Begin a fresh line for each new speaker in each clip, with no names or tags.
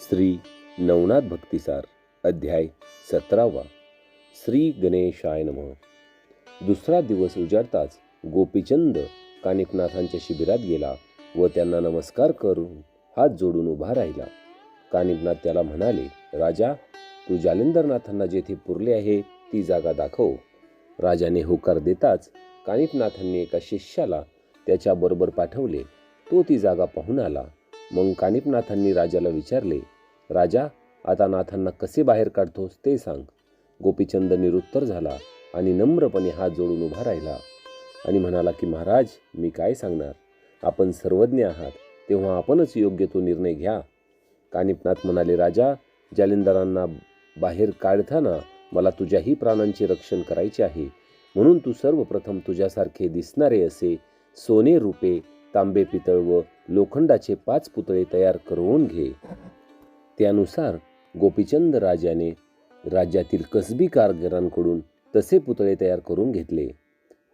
श्री नवनाथ भक्तिसार अध्याय सतरावा. श्री गणेशाय नमः. दुसरा दिवस उजाडताच गोपीचंद कानिपनाथांच्या शिबिरात गेला व त्यांना नमस्कार करून हात जोडून उभा राहिला. कानिपनाथ त्याला म्हणाले राजा तू जालिंदरनाथांना जेथे पुरले आहे ती जागा दाखव. राजाने होकार देताच कानिपनाथांनी एका शिष्याला त्याच्याबरोबर पाठवले. तो ती जागा पाहून आला. मग कानिपनाथांनी राजाला विचारले राजा आता नाथांना कसे बाहेर काढतोस ते सांग. गोपीचंद निरुत्तर झाला आणि नम्रपणे हात जोडून उभा राहिला आणि म्हणाला की महाराज मी काय सांगणार? आपण सर्वज्ञ आहात तेव्हा आपणच योग्य तो निर्णय घ्या. कानिपनाथ म्हणाले राजा जालिंदरांना बाहेर काढताना मला तुझ्याही प्राणांचे रक्षण करायचे आहे म्हणून तू सर्वप्रथम तुझ्यासारखे दिसणारे असे सोने रुपे तांबे पितळ व लोखंडाचे पाच पुतळे तयार करून घे. त्यानुसार गोपीचंद राजाने राज्यातील कसबी कारगिरांकडून तसे पुतळे तयार करून घेतले.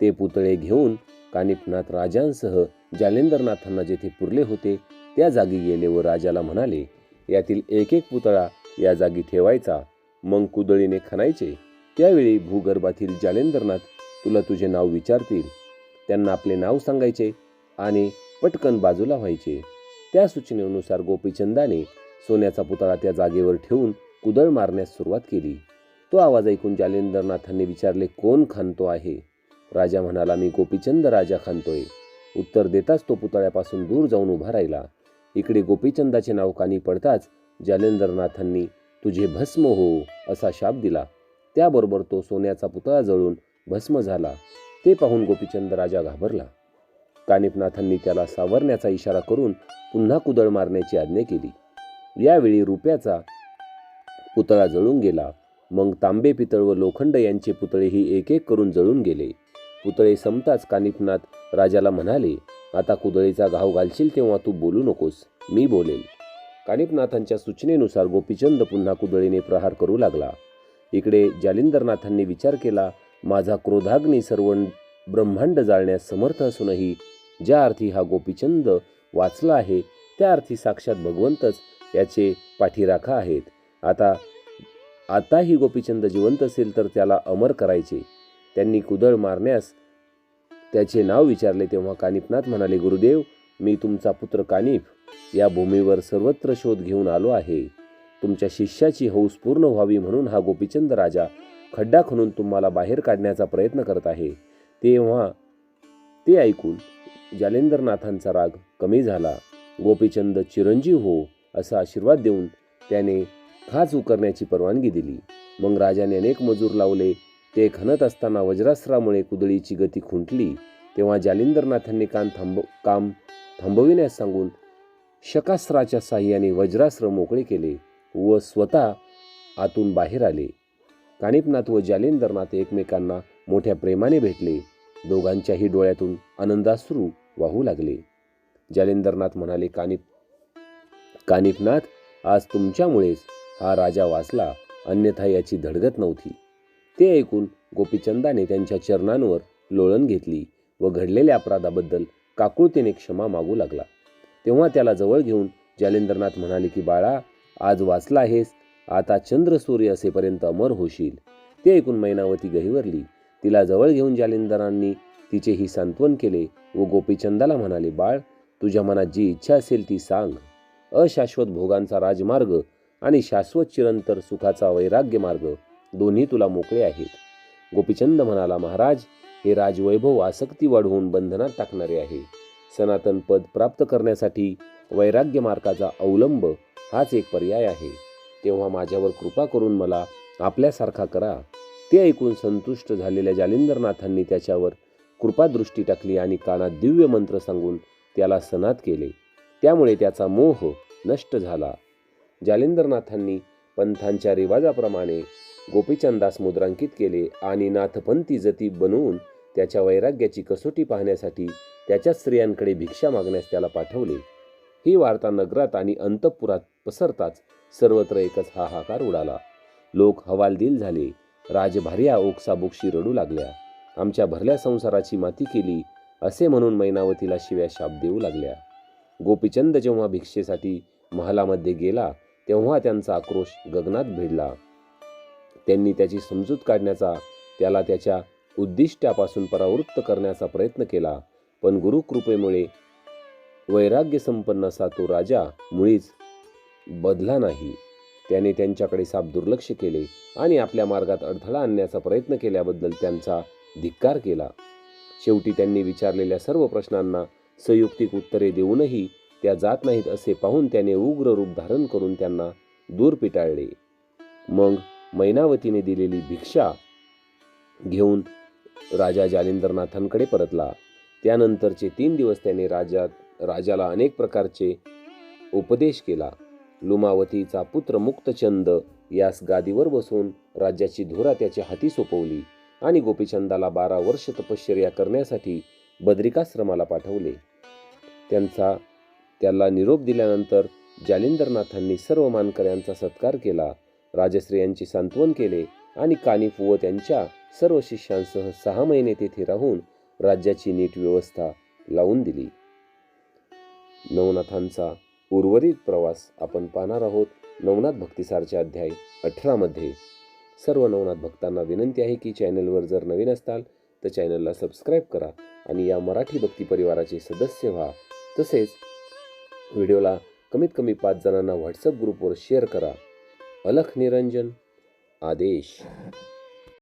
ते पुतळे घेऊन कानिपनाथ राजांसह जालेंदरनाथांना जेथे पुरले होते त्या जागी गेले व राजाला म्हणाले यातील एक एक पुतळा या जागी ठेवायचा. मग कुदळीने खणायचे. त्यावेळी भूगर्भातील जालेंदरनाथ तुला तुझे नाव विचारतील. त्यांना आपले नाव सांगायचे आणि पटकन बाजूला व्हायचे. त्या सूचनेनुसार गोपीचंदाने सोन्याचा पुतळा त्या जागेवर ठेवून कुदळ मारण्यास सुरुवात केली. तो आवाज ऐकून जालेंद्रनाथांनी विचारले कोण खांतो आहे? राजा म्हणाला मी गोपीचंद राजा खांतोय उत्तर देताच तो पुतळ्यापासून दूर जाऊन उभा राहिला. इकडे गोपीचंदाचे नाव कानी पडताच जालेंद्रनाथांनी तुझे भस्म हो असा शाप दिला. त्याबरोबर तो सोन्याचा पुतळा जळून भस्म झाला. ते पाहून गोपीचंद राजा घाबरला. कानिपनाथांनी त्याला सावरण्याचा इशारा करून पुन्हा कुदळ मारण्याची आज्ञा केली. यावेळी रुपयाचा पुतळा जळून गेला. मग तांबे पितळ व लोखंड यांचे पुतळेही एक एक करून जळून गेले. पुतळे संपताच कानिपनाथ राजाला म्हणाले आता कुदळीचा घाव घालशील तेव्हा तू बोलू नकोस. मी बोलेल कानिपनाथांच्या सूचनेनुसार गोपीचंद पुन्हा कुदळीने प्रहार करू लागला. इकडे जालिंदरनाथांनी विचार केला माझा क्रोधाग्नी सर्व ब्रह्मांड जाळण्यास समर्थ असूनही ज्या अर्थी हा गोपीचंद वाचला आहे त्या अर्थी साक्षात भगवंतच याचे पाठीराखा आहेत. आता आताही गोपीचंद जिवंत असेल तर त्याला अमर करायचे. त्यांनी कुदळ मारण्यास त्याचे नाव विचारले तेव्हा कानिपनाथ म्हणाले गुरुदेव मी तुमचा पुत्र कानिप या भूमीवर सर्वत्र शोध घेऊन आलो आहे. तुमच्या शिष्याची हौस पूर्ण व्हावी म्हणून हा गोपीचंद राजा खड्डा खणून तुम्हाला बाहेर काढण्याचा प्रयत्न करत आहे. तेव्हा ते ऐकून जालेंद्रनाथांचा राग कमी झाला. गोपीचंद चिरंजीव हो असा आशीर्वाद देऊन त्याने खाच उकरण्याची परवानगी दिली. मग राजाने अनेक मजूर लावले. ते खणत असताना वज्रास्त्रामुळे कुदळीची गती खुंटली. तेव्हा जालिंदरनाथांनी कान थांब काम थांबविण्यास सांगून शकास्त्राच्या साह्याने वज्रास्त्र मोकळे केले व स्वतः आतून बाहेर आले. कानिपनाथ व जालिंदरनाथ एकमेकांना मोठ्या प्रेमाने भेटले. दोघांच्याही डोळ्यातून आनंदाश्रू वाहू लागले. जालिंदरनाथ म्हणाले कानिप कानिपनाथ आज तुमच्यामुळेच हा राजा वाचला अन्यथा याची धडगत नव्हती. ते ऐकून गोपीचंदाने त्यांच्या चरणांवर लोळण घेतली व घडलेल्या अपराधाबद्दल काकुळतेने क्षमा मागू लागला. तेव्हा त्याला जवळ घेऊन जालेंद्रनाथ म्हणाले की बाळा आज वाचला आहेस आता चंद्र सूर्य असेपर्यंत अमर होशील. ते ऐकून मैनावती गहिवरली. तिला जवळ घेऊन जालिंदरांनी तिचेही सांत्वन केले व गोपीचंदाला म्हणाले बाळ तुझ्या मनात जी इच्छा असेल ती सांग. अशाश्वत भोगांचा राजमार्ग आणि शाश्वत चिरंतर सुखाचा वैराग्य मार्ग दोन्ही तुला मोकळे आहेत. गोपीचंद म्हणाला महाराज हे राजवैभव आसक्ती वाढवून बंधनात टाकणारे आहे. सनातन पद प्राप्त करण्यासाठी वैराग्य मार्गाचा अवलंब हाच एक पर्याय आहे. तेव्हा माझ्यावर कृपा करून मला आपल्यासारखा करा. ते ऐकून संतुष्ट झालेल्या जालिंदरनाथांनी त्याच्यावर कृपादृष्टी टाकली आणि कानात दिव्य मंत्र सांगून त्याला सनात केले. त्यामुळे त्याचा मोह नष्ट झाला. जालिंदरनाथांनी पंथांच्या रिवाजाप्रमाणे गोपीचंदास मुद्रांकित केले आणि नाथपंथी जती बनवून त्याच्या वैराग्याची कसोटी पाहण्यासाठी त्याच्या स्त्रियांकडे भिक्षा मागण्यास त्याला पाठवले. ही वार्ता नगरात आणि अंतपुरात पसरताच सर्वत्र एकच हाहाकार उडाला. लोक हवालदिल झाले. राजभार्या ओक्साबोक्षी रडू लागल्या. आमच्या भरल्या संसाराची माती केली असे म्हणून मैनावतीला शिव्या शाप देऊ लागल्या. गोपीचंद जेव्हा भिक्षेसाठी महालामध्ये गेला तेव्हा त्यांचा आक्रोश गगनात भिडला. त्यांनी त्याची समजूत काढण्याचा त्याला त्याच्या उद्दिष्टापासून परावृत्त करण्याचा प्रयत्न केला पण गुरुकृपेमुळे वैराग्य संपन्न असा तो राजा मुळीच बदला नाही. त्याने त्यांच्याकडे साप दुर्लक्ष केले आणि आपल्या मार्गात अडथळा आणण्याचा प्रयत्न केल्याबद्दल त्यांचा धिक्कार केला. शेवटी त्यांनी विचारलेल्या सर्व प्रश्नांना संयुक्तिक उत्तरे देऊनही त्या जात नाहीत असे पाहून त्याने उग्र रूप धारण करून त्यांना दूर पिटाळले. मग मैनावतीने दिलेली भिक्षा घेऊन राजा जालिंदरनाथांकडे परतला. त्यानंतरचे तीन दिवस त्याने राजा राजाला अनेक प्रकारचे उपदेश केला. लुमावतीचा पुत्र मुक्तचंद यास गादीवर बसून राज्याची धुरा त्याच्या हाती सोपवली. आणि गोपीचंदाला बारा वर्ष तपश्चर्या करण्यासाठी बद्रिकाश्रमाला पाठवले. त्यांचा त्याला निरोप दिल्यानंतर जालिंदरनाथांनी सर्व मानकऱ्यांचा सत्कार केला. राजश्रियांचे सांत्वन केले आणि कानिफ व त्यांच्या सर्व शिष्यांसह सहा महिने तेथे राहून राज्याची नीट व्यवस्था लावून दिली. नवनाथांचा उर्वरित प्रवास आपण पाहणार आहोत नवनाथ भक्तिसारच्या अध्याय अठरामध्ये सर्व नवनाथ भक्तांना विनंती आहे की चॅनलवर जर नवीन असताल तर चॅनलला सबस्क्राईब करा आणि या मराठी भक्ती परिवाराचे सदस्य व्हा. तसेच व्हिडिओला कमीत कमी पाच जणांना व्हॉट्सअप ग्रुपवर शेअर करा. अलख निरंजन आदेश.